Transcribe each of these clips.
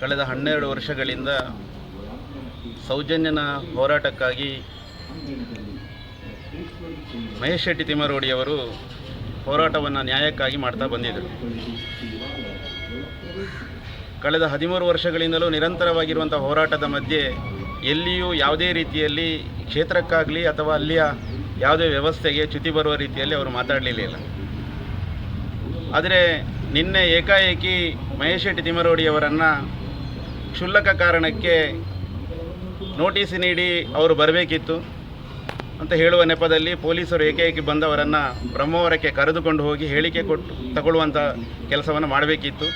ಕಳೆದ ಹನ್ನೆರಡು ವರ್ಷಗಳಿಂದ ಸೌಜನ್ಯನ ಹೋರಾಟಕ್ಕಾಗಿ ಮಹೇಶ್ ಶೆಟ್ಟಿ ತಿಮ್ಮರೋಡಿಯವರು ಹೋರಾಟವನ್ನು ನ್ಯಾಯಕ್ಕಾಗಿ ಮಾಡ್ತಾ ಬಂದಿದ್ದರು. ಕಳೆದ ಹದಿಮೂರು ವರ್ಷಗಳಿಂದಲೂ ನಿರಂತರವಾಗಿರುವಂಥ ಹೋರಾಟದ ಮಧ್ಯೆ ಎಲ್ಲಿಯೂ ಯಾವುದೇ ರೀತಿಯಲ್ಲಿ ಕ್ಷೇತ್ರಕ್ಕಾಗಲಿ ಅಥವಾ ಅಲ್ಲಿಯ ಯಾವುದೇ ವ್ಯವಸ್ಥೆಗೆ ಚ್ಯುತಿ ಬರುವ ರೀತಿಯಲ್ಲಿ ಅವರು ಮಾತಾಡಲಿಲ್ಲ ಆದರೆ ನಿನ್ನೆ ಏಕಾಏಕಿ ಮಹೇಶ್ ಶೆಟ್ಟಿ ತಿಮ್ಮರೋಡಿಯವರನ್ನು ಕ್ಷುಲ್ಲಕ ಕಾರಣಕ್ಕೆ ನೋಟಿಸ್ ನೀಡಿ ಅವರು ಬರಬೇಕಿತ್ತು ಅಂತ ಹೇಳುವ ನೆಪದಲ್ಲಿ ಪೊಲೀಸರು ಏಕೈಕಿ ಬಂದವರನ್ನು ಬ್ರಹ್ಮವರಕ್ಕೆ ಕರೆದುಕೊಂಡು ಹೋಗಿ ಹೇಳಿಕೆ ಕೊಟ್ಟು ತಗೊಳ್ಳುವಂಥ ಕೆಲಸವನ್ನು ಮಾಡಬೇಕಿತ್ತು.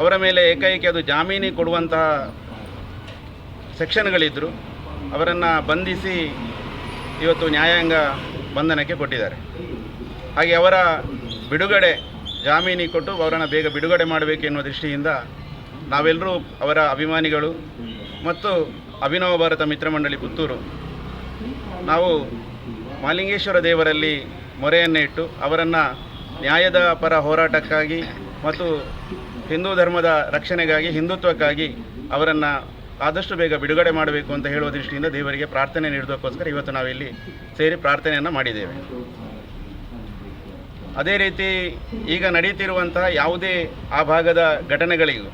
ಅವರ ಮೇಲೆ ಏಕೈಕಿ ಅದು ಜಾಮೀನು ಕೊಡುವಂತಹ ಸೆಕ್ಷನ್ಗಳಿದ್ದರು ಅವರನ್ನು ಬಂಧಿಸಿ ಇವತ್ತು ನ್ಯಾಯಾಂಗ ಬಂಧನಕ್ಕೆ ಕೊಟ್ಟಿದ್ದಾರೆ. ಹಾಗೆ ಅವರ ಬಿಡುಗಡೆ ಜಾಮೀನು ಕೊಟ್ಟು ಅವರನ್ನು ಬೇಗ ಬಿಡುಗಡೆ ಮಾಡಬೇಕು ಎನ್ನುವ ದೃಷ್ಟಿಯಿಂದ ನಾವೆಲ್ಲರೂ ಅವರ ಅಭಿಮಾನಿಗಳು ಮತ್ತು ಅಭಿನವ ಭಾರತ ಮಿತ್ರಮಂಡಳಿ ಪುತ್ತೂರು. ನಾವು ಮಾಲಿಂಗೇಶ್ವರ ದೇವರಲ್ಲಿ ಮೊರೆಯನ್ನು ಇಟ್ಟು ಅವರನ್ನು ನ್ಯಾಯದ ಪರ ಹೋರಾಟಕ್ಕಾಗಿ ಮತ್ತು ಹಿಂದೂ ಧರ್ಮದ ರಕ್ಷಣೆಗಾಗಿ, ಹಿಂದುತ್ವಕ್ಕಾಗಿ ಅವರನ್ನು ಆದಷ್ಟು ಬೇಗ ಬಿಡುಗಡೆ ಮಾಡಬೇಕು ಅಂತ ಹೇಳುವ ದೃಷ್ಟಿಯಿಂದ ದೇವರಿಗೆ ಪ್ರಾರ್ಥನೆ ನೀಡೋದಕ್ಕೋಸ್ಕರ ಇವತ್ತು ನಾವಿಲ್ಲಿ ಸೇರಿ ಪ್ರಾರ್ಥನೆಯನ್ನು ಮಾಡಿದ್ದೇವೆ. ಅದೇ ರೀತಿ ಈಗ ನಡೀತಿರುವಂತಹ ಯಾವುದೇ ಆ ಭಾಗದ ಘಟನೆಗಳಿಗೂ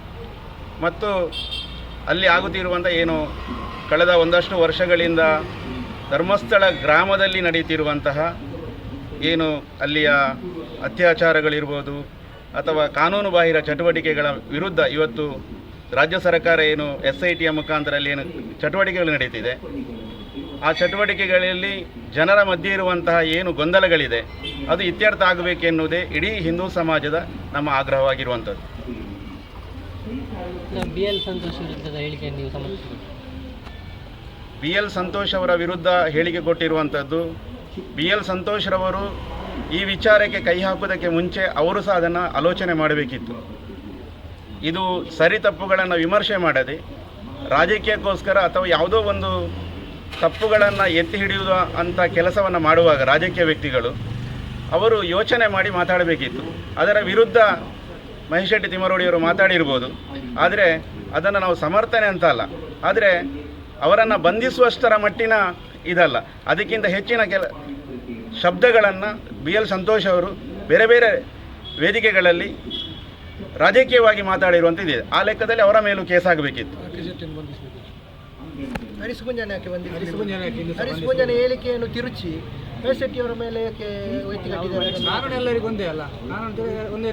ಮತ್ತು ಅಲ್ಲಿ ಆಗುತ್ತಿರುವಂಥ ಏನು ಕಳೆದ ಒಂದಷ್ಟು ವರ್ಷಗಳಿಂದ ಧರ್ಮಸ್ಥಳ ಗ್ರಾಮದಲ್ಲಿ ನಡೆಯುತ್ತಿರುವಂತಹ ಏನು ಅಲ್ಲಿಯ ಅತ್ಯಾಚಾರಗಳಿರ್ಬೋದು ಅಥವಾ ಕಾನೂನು ಬಾಹಿರ ಚಟುವಟಿಕೆಗಳ ವಿರುದ್ಧ ಇವತ್ತು ರಾಜ್ಯ ಸರ್ಕಾರ ಏನು ಎಸ್ ಐ ಟಿಯ ಮುಖಾಂತರ ಅಲ್ಲಿ ಏನು ಚಟುವಟಿಕೆಗಳು ನಡೀತಿದೆ. ಆ ಚಟುವಟಿಕೆಗಳಲ್ಲಿ ಜನರ ಮಧ್ಯೆ ಇರುವಂತಹ ಏನು ಗೊಂದಲಗಳಿದೆ, ಅದು ಇತ್ಯರ್ಥ ಆಗಬೇಕೆನ್ನುವುದೇ ಇಡೀ ಹಿಂದೂ ಸಮಾಜದ ನಮ್ಮ ಆಗ್ರಹವಾಗಿರುವಂಥದ್ದು. ಬಿ ಎಲ್ ಸಂತೋಷ್ ಅವರ ವಿರುದ್ಧ ಹೇಳಿಕೆ ಕೊಟ್ಟಿರುವಂಥದ್ದು ಬಿ ಎಲ್ ಸಂತೋಷ್ರವರು ಈ ವಿಚಾರಕ್ಕೆ ಕೈ ಹಾಕುವುದಕ್ಕೆ ಮುಂಚೆ ಅವರು ಸಹ ಅದನ್ನು ಆಲೋಚನೆ ಮಾಡಬೇಕಿತ್ತು. ಇದು ಸರಿ ತಪ್ಪುಗಳನ್ನು ವಿಮರ್ಶೆ ಮಾಡದೆ, ರಾಜಕೀಯಕ್ಕೋಸ್ಕರ ಅಥವಾ ಯಾವುದೋ ಒಂದು ತಪ್ಪುಗಳನ್ನು ಎತ್ತಿ ಹಿಡಿಯುವ ಅಂಥ ಕೆಲಸವನ್ನು ಮಾಡುವಾಗ ರಾಜಕೀಯ ವ್ಯಕ್ತಿಗಳು, ಅವರು ಯೋಚನೆ ಮಾಡಿ ಮಾತಾಡಬೇಕಿತ್ತು. ಅದರ ವಿರುದ್ಧ ಮಹೇಶ್ ಶೆಟ್ಟಿ ತಿಮ್ಮರೋಡಿಯವರು ಮಾತಾಡಿರ್ಬೋದು. ಆದರೆ ಅದನ್ನು ನಾವು ಸಮರ್ಥನೆ ಅಂತ ಅಲ್ಲ. ಆದರೆ ಅವರನ್ನು ಬಂಧಿಸುವಷ್ಟರ ಮಟ್ಟಿನ ಇದಲ್ಲ. ಅದಕ್ಕಿಂತ ಹೆಚ್ಚಿನ ಕೆಲ ಶಬ್ದಗಳನ್ನು ಬಿ ಎಲ್ ಸಂತೋಷ್ ಅವರು ಬೇರೆ ಬೇರೆ ವೇದಿಕೆಗಳಲ್ಲಿ ರಾಜಕೀಯವಾಗಿ ಮಾತಾಡಿರುವಂಥದ್ದಿದೆ ಆ ಲೆಕ್ಕದಲ್ಲಿ ಅವರ ಮೇಲೂ ಕೇಸ್ ಆಗಬೇಕಿತ್ತು. ಹರೀಶ್ ಗುಂಜಾನೆ ಯಾಕೆ ಬಂದಿಲ್ಲ ಹರೀಶ್ ಗುಂಜಾನೆ ಹೇಳಿಕೆಯನ್ನು ತಿರುಚಿ ಮೇಲೆ ಯಾಕೆ ಎಲ್ಲರಿಗೂ ಒಂದೇ ಅಲ್ಲ. ಒಂದೇ